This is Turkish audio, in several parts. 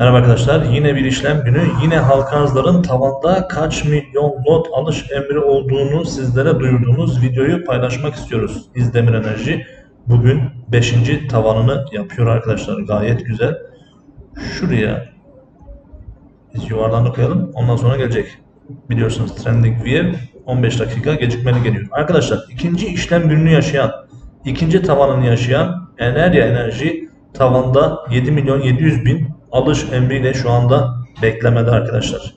Merhaba arkadaşlar. Yine bir işlem günü. Yine halka arzların tavanda kaç milyon lot alış emri olduğunu sizlere duyurduğumuz videoyu paylaşmak istiyoruz. İzdemir Enerji bugün 5. tavanını yapıyor arkadaşlar. Gayet güzel. Şuraya biz yuvarlanı koyalım. Ondan sonra gelecek. Biliyorsunuz Trending View 15 dakika gecikmeli geliyor. Arkadaşlar ikinci işlem gününü yaşayan, ikinci tavanını yaşayan Enerya Enerji tavanda 7 milyon 700 bin alış emriyle şu anda beklemede arkadaşlar.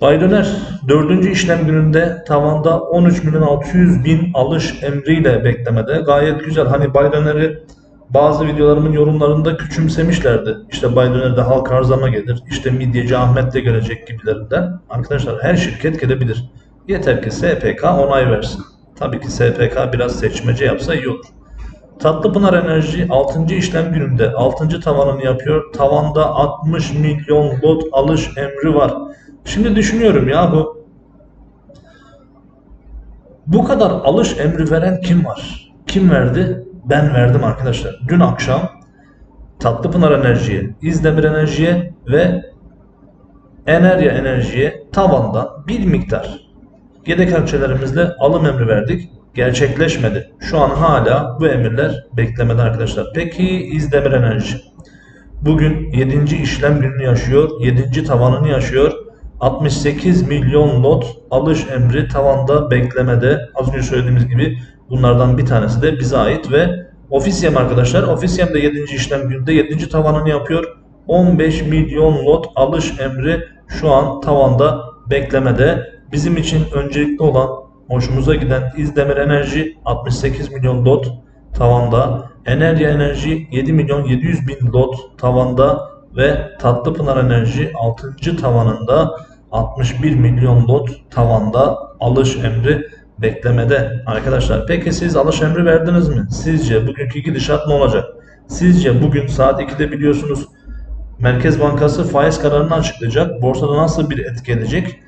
Baydöner 4. işlem gününde tavanda 13 milyon 600 bin alış emriyle beklemede. Gayet güzel. Hani Baydöner'i bazı videolarımın yorumlarında küçümsemişlerdi. İşte Baydöner'de halk arzama gelir. İşte Midyeci Ahmet de gelecek gibilerinden. Arkadaşlar her şirket gelebilir. Yeter ki SPK onay versin. Tabii ki SPK biraz seçmece yapsa iyi olur. Tatlıpınar Enerji 6. işlem gününde 6. tavanını yapıyor. Tavanda 60 milyon lot alış emri var. Şimdi düşünüyorum ya bu bu kadar alış emri veren kim var? Kim verdi? Ben verdim arkadaşlar. Dün akşam Tatlıpınar Enerji'ye, İzdemir Enerji'ye ve Enerya Enerji'ye tavandan bir miktar yedek akçelerimizle alım emri verdik. Gerçekleşmedi. Şu an hala bu emirler beklemede arkadaşlar. Peki İzdemir Enerji. Bugün 7. işlem gününü yaşıyor. 7. tavanını yaşıyor. 68 milyon lot alış emri tavanda beklemede. Az önce söylediğimiz gibi bunlardan bir tanesi de bize ait ve Ofisyem arkadaşlar. Ofisyem de 7. işlem gününde 7. tavanını yapıyor. 15 milyon lot alış emri şu an tavanda beklemede. Bizim için öncelikli olan hoşumuza giden İzdemir Enerji 68 milyon lot tavanda. Enerji Enerji 7 milyon 700 bin lot tavanda ve Tatlıpınar Enerji 6. tavanında 61 milyon lot tavanda alış emri beklemede. Arkadaşlar peki siz alış emri verdiniz mi? Sizce bugünkü gidişat ne olacak? Sizce bugün saat 2'de biliyorsunuz Merkez Bankası faiz kararını açıklayacak. Borsada nasıl bir etki edecek?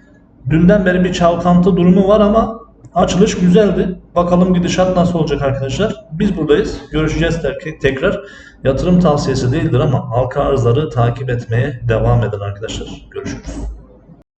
Dünden beri bir çalkantı durumu var ama açılış güzeldi. Bakalım gidişat nasıl olacak arkadaşlar. Biz buradayız. Görüşeceğiz tek- tekrar. Yatırım tavsiyesi değildir ama halka arzları takip etmeye devam edin arkadaşlar. Görüşürüz.